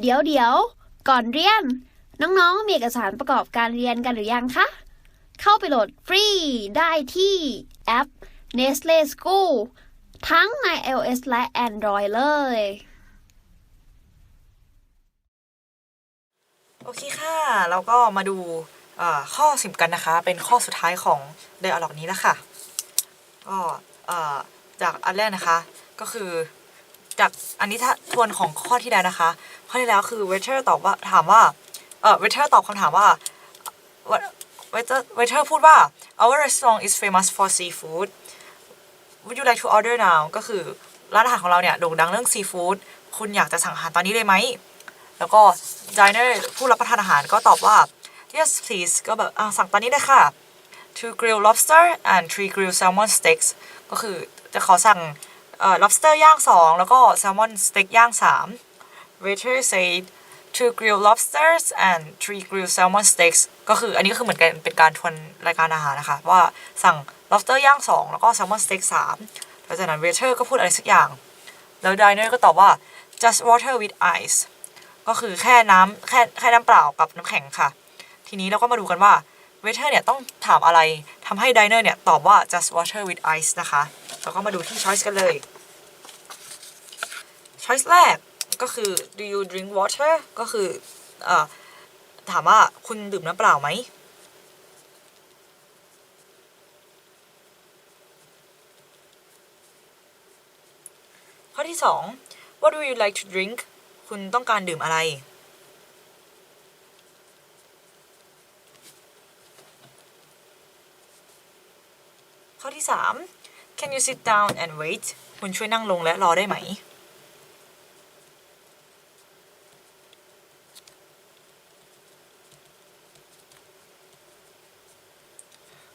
เดี๋ยวเดี๋ยว ก่อนเรียน น้องๆ มีเอกสารประกอบการเรียนกันหรือยังคะ เข้าไปโหลดฟรีได้ที่แอป Nestle School ทั้งใน iOS และ Android เลย โอเคค่ะเราก็มาดูข้อสิบกันนะคะ เป็นข้อสุดท้ายของ dialog นี้แล้วค่ะ ก็จากอันแรกนะคะ ก็คือ จากอันนี้ถ้าทวนของข้อที่แล้วนะคะ ข้อที่แล้วคือ waiter ตอบว่าถามว่าเอ่อ waiter ตอบคำถามว่า waiter waiter พูดว่า our restaurant is famous for seafood would you like to order now ก็คือร้านอาหารของเราเนี่ยโด่งดังเรื่องซีฟู้ดคุณอยากจะสั่งอาหารตอนนี้เลยไหม แล้วก็ diner ผู้รับประทานอาหารก็ตอบว่า yes please ก็แบบอะสั่งตอนนี้เลยค่ะ two grilled lobster and three grilled salmon steaks ก็คือจะขอสั่ง lobster ย่าง 2 แล้วก็ salmon steak ย่าง 3 waiter said two grilled lobsters and three grilled salmon steaks ก็คืออันนี้ก็คือเหมือนกันเป็นการทวนรายการอาหารนะคะ ว่าสั่ง lobster ย่าง 2 แล้วก็ salmon steak 3แล้วจากนั้น waiter ก็พูดอะไรสักอย่าง แล้ว diner ก็ตอบว่า just water with ice ก็คือแค่น้ำแค่แค่น้ำเปล่ากับน้ำแข็งค่ะ ทีนี้เราก็มาดูกันว่า waiter เนี่ยต้องถามอะไรทำให้ diner เนี่ยตอบว่า just water with ice นะคะ เราก็มาดูที่ choice กันเลย choice แรกก็คือ do you drink water ก็คืออถามว่าคุณดื่มน้ำเปล่าไหมข้อที่ 2 what do you like to drink คุณต้องการดื่มอะไร ข้อที่ 3 can you sit down and wait คุณช่วยนั่งลงและรอได้ไหม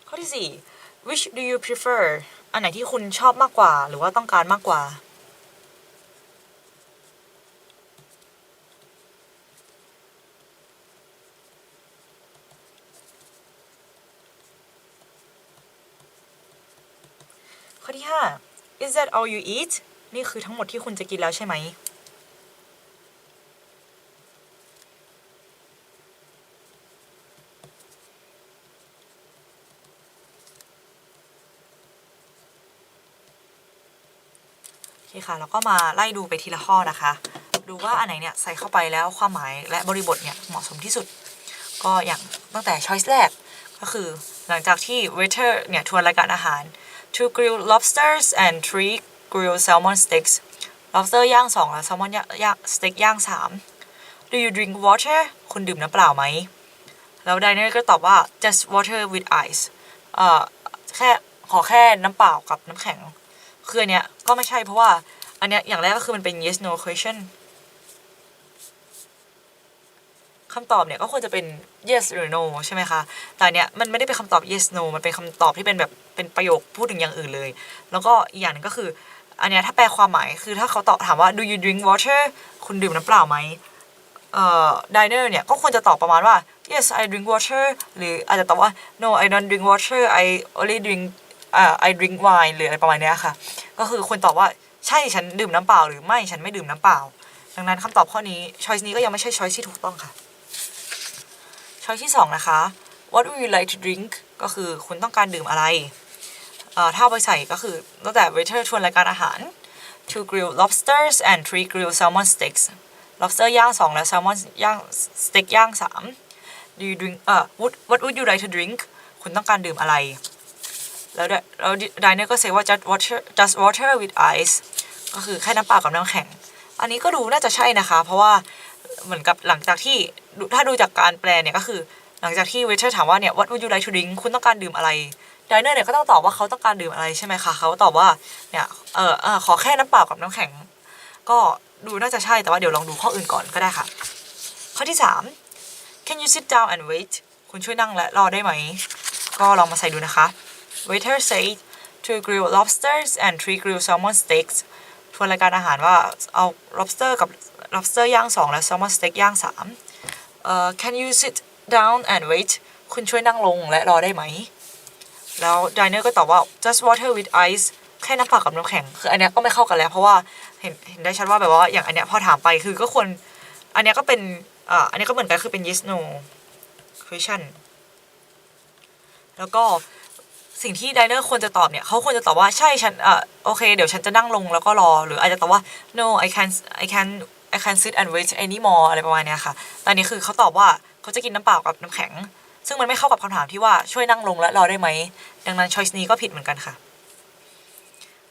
ข้อที่ 4 which do you prefer อันไหนที่คุณชอบมากกว่า หรือว่าต้องการมากกว่า ข้อที่ 5 is that all you eat นี่คือทั้งหมดที่คุณจะกินแล้วใช่ไหม โอเคค่ะ แล้วก็มาไล่ดูไปทีละข้อนะคะ ดูว่าอันไหนเนี่ยใส่เข้าไปแล้วความหมายและบริบทเนี่ยเหมาะสมที่สุด ก็อย่างตั้งแต่ choice แรกก็คือหลังจากที่ waiter เนี่ยทวนรายการอาหาร two grilled lobsters and three grilled salmon steaks lobster ย่าง2แล้ว salmon ย่างย่าง steak ย่าง3 do you drink water คุณดื่มน้ำเปล่าไหม แล้ว diner ก็ตอบว่า just water with ice เอ่อแค่ขอแค่น้ำเปล่ากับน้ำแข็ง คืออันเนี้ยก็ไม่ใช่เพราะว่า อันเนี้ยอย่างแรกก็คือมันเป็น yes no question คำตอบเนี่ยก็ควรจะเป็น yes หรือ no ใช่ไหมคะ แต่อันเนี้ยมันไม่ได้เป็นคำตอบ yes no มันเป็นคำตอบที่เป็นแบบเป็นประโยคพูดถึงอย่างอื่นเลย แล้วก็อีกอย่างหนึงก็คือ อันเนี้ยถ้าแปลความหมายคือถ้าเขาตอบถามว่า do you drink water คุณดื่มน้ำเปล่าไหมเอ่อ diner เนี่ยก็ควรจะตอบประมาณว่า yes I drink water หรืออาจจะตอบว่า no I don't drink water I only drink อ่า I drink wine หรืออะไรประมาณเนี้ยค่ะ ก็คือควรตอบว่าใช่ฉันดื่มน้ำเปล่า หรือไม่ฉันไม่ดื่มน้ำเปล่า ดังนั้นคำตอบข้อนี้ choice นี้ก็ยังไม่ใช่ choice ที่ถูกต้องค่ะ choice ที่สองนะคะ what would you like to drink ก็คือคุณต้องการดื่มอะไรเอ่อถ้าไปใส่ก็คือตั้งแต่ waiter ชวนรายการอาหาร two grilled lobsters and three grilled salmon steaks lobster ย่างสองและ salmon ย่าง steak ย่างสาม do you drink เอ่อ what what would you like to drink คุณต้องการดื่มอะไร แล้วเดแล้วไดเนอร์ก็เซว่า just water just water with ice ก็คือแค่น้ำเปล่ากับน้ำแข็ง อันนี้ก็ดูน่าจะใช่นะคะ เพราะว่า เหมือนกับหลังจากที่ถ้าดูจากการแปลเนี่ยก็คือ หลังจากที่เวเทอร์ถามว่าเนี่ย what would you like to drink คุณต้องการดื่มอะไรไดเนอร์เนี่ยก็ต้องตอบว่าเขาต้องการดื่มอะไรใช่ไหมคะเขาตอบว่าเนี่ยเออเออขอแค่น้ำเปล่ากับน้ำแข็ง ก็ดูน่าจะใช่แต่ว่าเดี๋ยวลองดูข้ออื่นก่อนก็ได้ค่ะ ข้อที่ 3 can you sit down and wait คุณช่วยนั่งและรอได้ไหม ก็ลองมาใส่ดูนะคะ waiter said two grilled lobsters and three grilled salmon steaks ทวนรายการอาหารว่าเอา lobster กับ lobster ย่าง2และ salmon steak ย่าง3เอ่อ can you sit down and wait คุณช่วยนั่งลงและรอได้ไหม แล้ว diner ก็ตอบว่า just water with ice แค่น้ำเปล่ากับน้ำแข็ง คืออันเนี้ยก็ไม่เข้ากันแล้ว เพราะว่าเห็นเห็นได้ชัดว่าแบบว่าอย่างอันเนี้ยพอถามไปคือก็ควรอันเนี้ยก็เป็นอ่าอันนี้ก็เหมือนกันคือเป็น yes no question แล้วก็สิ่งที่ไดเนอร์ควรจะตอบเนี่ยเขาควรจะตอบว่าใช่ฉันเอ่อโอเค เดี๋ยวฉันจะนั่งลงแล้วก็รอ หรืออาจจะตอบว่า no I can I can I can sit and wait anymore อะไรประมาณเนี้ยค่ะแตอนนี้คือเขาตอบว่าเขาจะกินน้ำเปล่ากับน้ำแข็ง ซึ่งมันไม่เข้ากับคำถามที่ว่าช่วยนั่งลงและรอได้ไหม ดังนั้น choice นี้ก็ผิดเหมือนกันค่ะ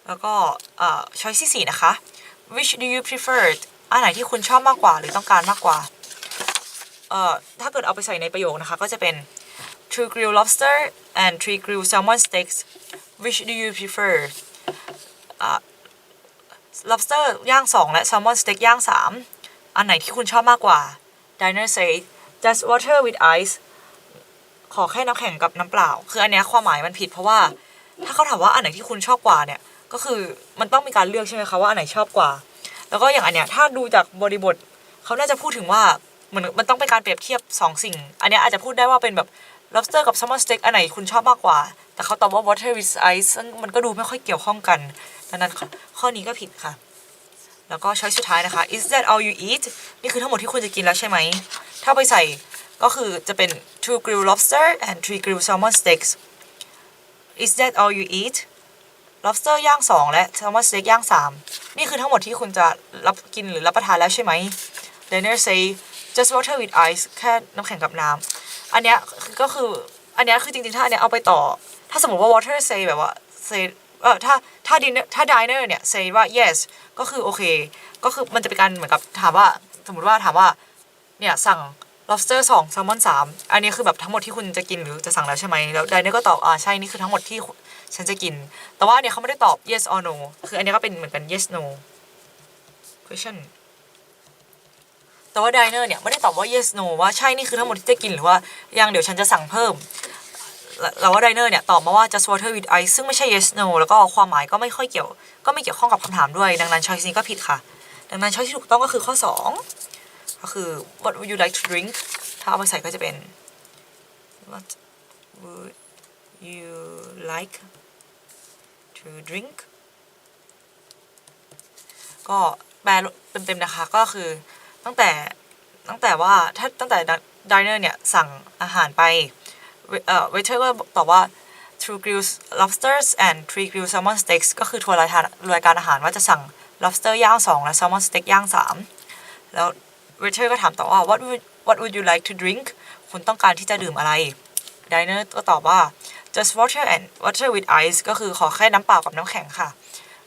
แล้วก็เอ่อ choice ที่สี่นะคะ which do you prefer อันไหนที่คุณชอบมากกว่าหรือต้องการมากกว่าเอ่อถ้าเกิดเอาไปใส่ในประโยคนะคะ ก็จะเป็น true grilled lobster and three grilled salmon steaks which do you prefer อ่า lobster ย่าง 2 และ salmon steak ย่าง 3 อันไหนที่คุณชอบมากกว่า diner say just water with ice ขอแค่น้ำแข็งกับน้ำเปล่า คืออันเนี้ยความหมายมันผิดเพราะว่า ถ้าเขาถามว่าอันไหนที่คุณชอบกว่าเนี่ย ก็คือมันต้องมีการเลือกใช่ไหมคะว่าอันไหนชอบกว่า แล้วก็อย่างอันเนี้ยถ้าดูจากบริบทเขาน่าจะพูดถึงว่าเหมือนมันต้องเป็นการเปรียบเทียบสองสิ่ง อันเนี้ยอาจจะพูดได้ว่าเป็นแบบ lobster กับ salmon steak อันไหนคุณชอบมากกว่า แต่เขาตอบว่า water with ice ซึ่งมันก็ดูไม่ค่อยเกี่ยวข้องกัน ดังนั้นข้อข้อนี้ก็ผิดค่ะ แล้วก็ช้อยสุดท้ายนะคะ is that all you eat นี่คือทั้งหมดที่คุณจะกินแล้วใช่ไหม ถ้าไปใส่ก็คือจะเป็น two grilled lobster and three grilled salmon steaks is that all you eat lobster ย่าง2และ salmon steak ย่าง3นี่คือทั้งหมดที่คุณจะรับกินหรือรับประทานแล้วใช่ไหม dinner say just water with ice แค่น้ำแข็งกับน้ำอันเนี้ยก็คืออันเนี้ยคือจริงๆถ้าอันเนี้ยเอาไปต่อ ถ้าสมมติว่า water say แบบว่า say เออถ้า ถ้า dinner ถ้า diner เนี่ย say ว่า yes ก็คือโอเค ก็คือมันจะเป็นการเหมือนกับถามว่า สมมติว่าถามว่า เนี่ยสั่ง lobster 2 salmon 3อันนี้คือแบบทั้งหมดที่คุณจะกินหรือจะสั่งแล้วใช่ไหมแล้ว diner ก็ตอบอ่าใช่นี่คือทั้งหมดที่ฉันจะกิน แต่ว่าเนี่ยเขาไม่ได้ตอบ yes or no คืออันนี้ก็เป็นเหมือนกัน yes no question แต่ว่า diner เนี่ยไม่ได้ตอบว่า yes no ว่าใช่นี่คือทั้งหมดที่จะกินหรือว่ายังเดี๋ยวฉันจะสั่งเพิ่ม แล้วแล้วว่า diner เนี่ยตอบมาว่า just water with ice ซึ่งไม่ใช่ yes no แล้วก็ความหมายก็ไม่ค่อยเกี่ยว ก็ไม่เกี่ยวข้องกับคำถามด้วย ดังนั้น choice นี้ก็ผิดค่ะ ดังนั้น choice ที่ถูกต้องก็คือข้อ 2 ก็คือ what would you like to drink ถ้าเอาไปใส่ก็จะเป็น what would you like to drink ก็แปลเต็มๆนะคะก็คือตั้งแต่ตั้งแต่ว่าถ้าตั้งแต่ diner เนี่ยสั่งอาหารไป เอ่อ waiter ก็ตอบว่า two grilled lobsters and three grilled salmon steaks ก็คือทัวร์รายการรายการอาหารว่าจะสั่ง lobster ย่าง2และ salmon steak ย่าง3แล้ว waiter ก็ถามต่อว่า what would what would you like to drink คุณต้องการที่จะดื่มอะไร diner ก็ตอบว่า just water and water with ice ก็คือขอแค่น้ำเปล่ากับน้ำแข็งค่ะ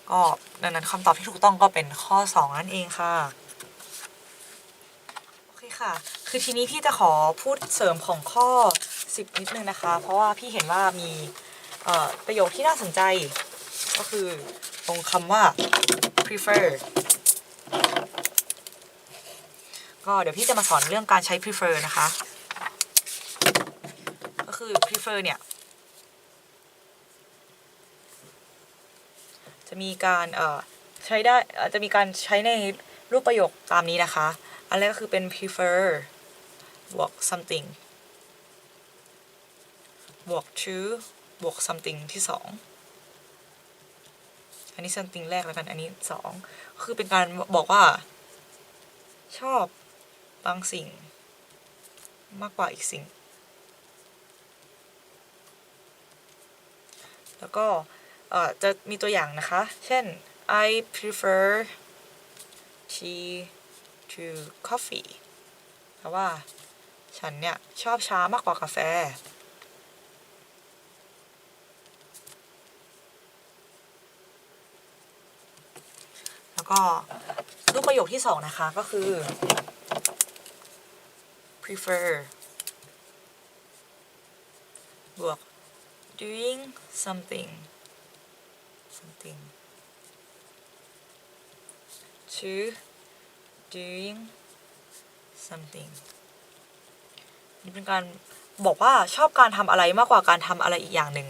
ก็ดังนั้นคำตอบที่ถูกต้องก็เป็นข้อ 2 นั่นเองค่ะ โอเคค่ะ คือทีนี้พี่จะขอพูดเสริมของข้อ 10นิดนึงนะคะ เพราะว่าพี่เห็นว่ามีประโยคที่น่าสนใจ ก็คือตรงคำว่า prefer ก็เดี๋ยวพี่จะมาสอนเรื่องการใช้ prefer นะคะ ก็คือ prefer เนี่ย จะมีการใช้ได้จะมีการใช้ในรูปประโยคตามนี้นะคะ อันแรกก็คือเป็น prefer บวก something บวก to บวก something ที่สองอันนี้ something แรกแล้วกัน อันนี้สองคือเป็นการบอกว่า ชอบบางสิ่ง มากกว่าอีกสิ่ง แล้วก็จะมีตัวอย่างนะคะ เช่น I prefer tea to coffee แปลว่า ฉันเนี่ย ชอบชามากกว่ากาแฟ แล้ว ก็รูปประโยคที่สองนะคะก็คือ prefer บวก doing something something to doing something นี่เป็นการบอกว่าชอบการทำอะไรมากกว่าการทำอะไรอีกอย่างหนึ่ง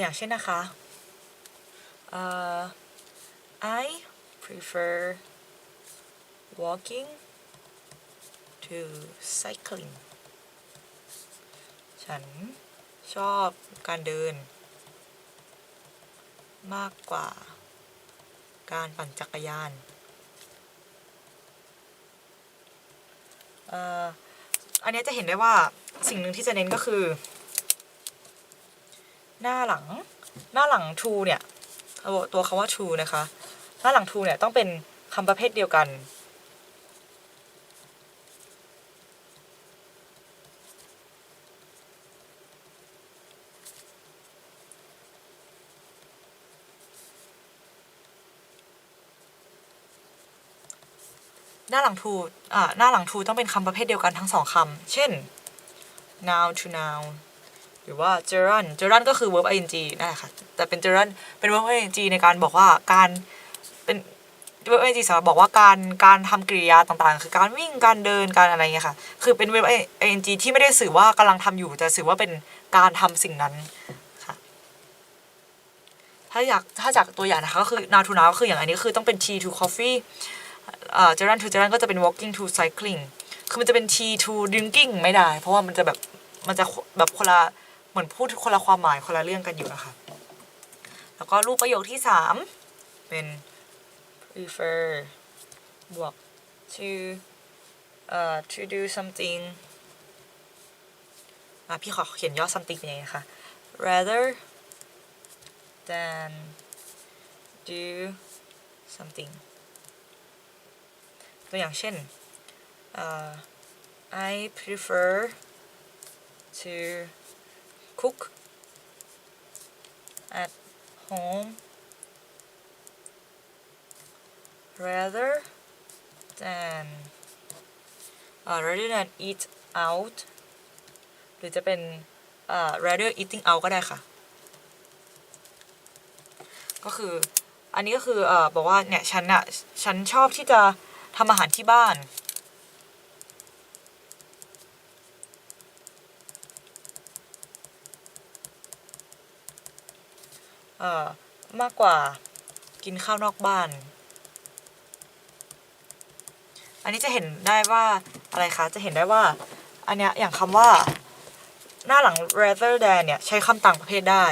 อย่างเช่นนะคะเอ่อ I prefer walking to cycling ฉันชอบการเดิน มากกว่า การปั่นจักรยาน อันนี้จะเห็นได้ว่าสิ่งหนึ่งที่จะเน้นก็คือ หน้าหลังหน้าหลัง to เนี่ยตัวคาว่า to นะคะ หน้าหลัง to เนี่ยต้องเป็นคำประเภทเดียวกัน หน้าหลัง to อ่าหน้าหลัง to ต้องเป็นคำประเภทเดียวกันทั้งสองคำเช่น noun to noun หรือว่า gerund gerund ก็คือ verb ing นั่นแหละค่ะแต่เป็น gerund เป็น verb ing ในการบอกว่าการเป็น verb ing สำหรับบอกว่าการการทำกริยาต่างๆ คือการวิ่งการเดินการอะไรเงี้ยค่ะ คือเป็น verb ing ที่ไม่ได้สื่อว่ากำลังทำอยู่แต่สื่อว่าเป็นการทำสิ่งนั้นค่ะถ้าอยากถ้าจากตัวอย่างนะคะก็คือ now to now ก็คืออย่างอันนี้คือต้องเป็น tea to coffee เอ่อ gerund to gerund ก็จะเป็น walking to cycling คือมันจะเป็น tea to drinking ไม่ได้ เพราะว่ามันจะแบบมันจะแบบคนละ เหมือนพูดคนละความหมายคนละเรื่องกันอยู่นะคะแล้วก็รูปประโยคที่สามเป็น prefer บวก to เอ่อ to do something อะพี่ขอเขียนย่อ something เป็นยังไงคะ rather than do something ตัวอย่างเช่นเอ่อ I prefer to cook at home rather than อ่า rather than eat out หรือจะเป็นอ่า rather eating out ก็ได้ค่ะ ก็คืออันนี้ก็คือ เอ่อ บอกว่า เนี่ย ฉันอะฉันชอบที่จะทำอาหารที่บ้าน เอ่อ มากกว่ากินข้าวนอกบ้าน อันนี้จะเห็นได้ว่าอะไรคะ จะเห็นได้ว่า อันเนี้ยอย่างคำว่า หน้าหลัง rather than เนี่ย ใช้คำต่างประเภทได้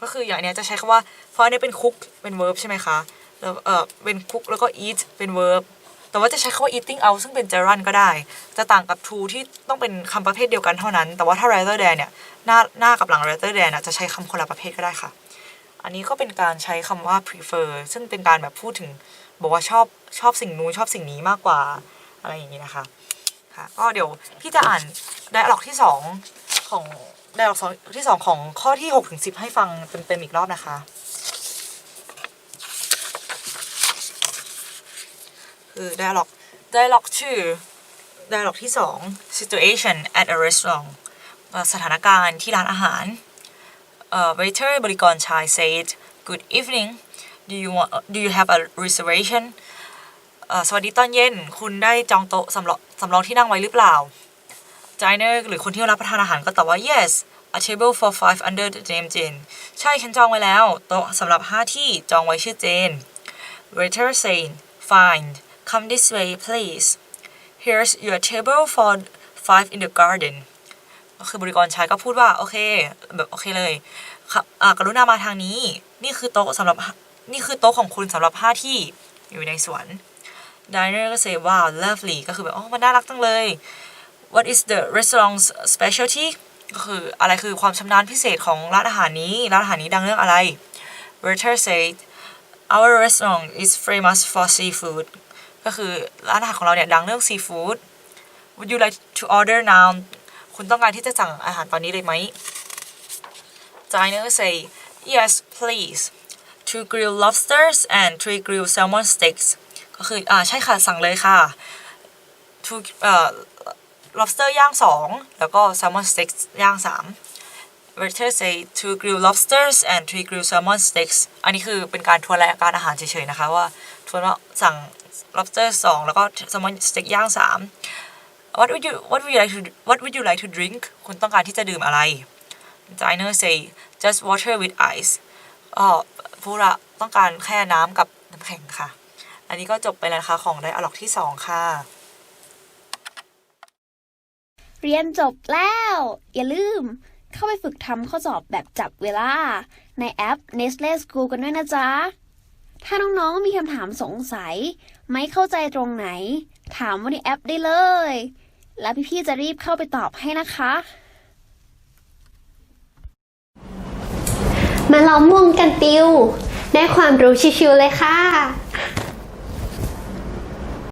ก็คืออย่างนเนี้ยจะใช้คำว่า เพราะอันนี้เป็น cook เป็น verb ใช่ไหมคะแล้วเออเป็น cook แล้วก็ eat เป็น verb แต่ว่าจะใช้คำว่า eating out ซึ่งเป็น gerund ก็ได้ จะต่างกับ to ที่ต้องเป็นคำประเภทเดียวกันเท่านั้น แต่ว่าถ้า rather than เนี่ย หน้าหน้ากับหลัง rather than ะจะใช้คำคนละประเภทก็ได้ค่ะ อันนี้ก็เป็นการใช้คำว่า prefer ซึ่งเป็นการแบบพูดถึง บอกว่าชอบชอบสิ่งนู้นชอบสิ่งนี้มากกว่าอะไรอย่างนี้นะคะ ค่ะ ก็เดี๋ยวพี่จะอ่าน dialog ที่สองของ dialog สองที่สองของข้อที่6ถึง10ให้ฟังเต็มๆอีกรอบนะคะ คือ dialog dialog ชื่อ dialog ที่สอง situation at a restaurant สถานการณ์ที่ร้านอาหาร waiter บริกรชาย said good evening do you want do you have a reservation สวัสดีตอนเย็น คุณได้จองโต๊ะสำรองสำรองที่นั่งไว้หรือเปล่า diner หรือคนที่รับประทานอาหารก็ตอบว่า yes a table for five under the name Jane ใช่ฉันจองไว้แล้ว โต๊ะสำหรับ 5 ที่จองไว้ชื่อเจน waiter saying fine come this way please here's your table for five in the garden คือบริกรชายก็พูดว่า โอเค แบบโอเคเลยครับอากรุณามาทางนี้ นี่คือโต๊ะสำหรับ นี่คือโต๊ะของคุณสำหรับ 5 ที่อยู่ในสวน diner ก็ say wow lovely ก็คือแบบ อ๋อ มันน่ารักจังเลย what is the restaurant's specialty ก็คืออะไรคือความชำนาญพิเศษของร้านอาหารนี้ ร้านอาหารนี้ดังเรื่องอะไร waiter said our restaurant is famous for seafood ก็คือร้านอาหารของเราเนี่ยดังเรื่อง seafood would you like to order now คุณต้องการที่จะสั่งอาหารตอนนี้เลยไหม diner say yes please two grilled lobsters and three grilled salmon steaks ก็คืออ่าใช่ค่ะ สั่งเลยค่ะ two เอ่อ lobster ย่างสองแล้วก็ salmon steaks ย่างสาม waiter say two grilled lobsters and three grilled salmon steaks อันนี้คือเป็นการทวนรายการอาหารเฉยๆนะคะว่าทวนว่าสั่ง lobster สองแล้วก็ salmon steak ย่างสาม what would you what would you like to what would you like to drink คุณต้องการที่จะดื่มอะไร diner say just water with ice อ๋อผู้ละต้องการแค่น้ำกับน้ำแข็งค่ะ อันนี้ก็จบไปแล้วนะคะของไดอะล็อกที่สองค่ะ เรียนจบแล้ว อย่าลืม เข้าไปฝึกทำข้อสอบแบบจับเวลา ในแอป Nestle School กันด้วยนะจ๊ะ ถ้าน้องๆมีคำถามสงสัย ไม่เข้าใจตรงไหน ถามว่าในแอปได้เลย แล้วพี่ๆจะรีบเข้าไปตอบให้นะคะมาล้อมวงกันติว ได้ความรู้ชิวๆเลยค่ะ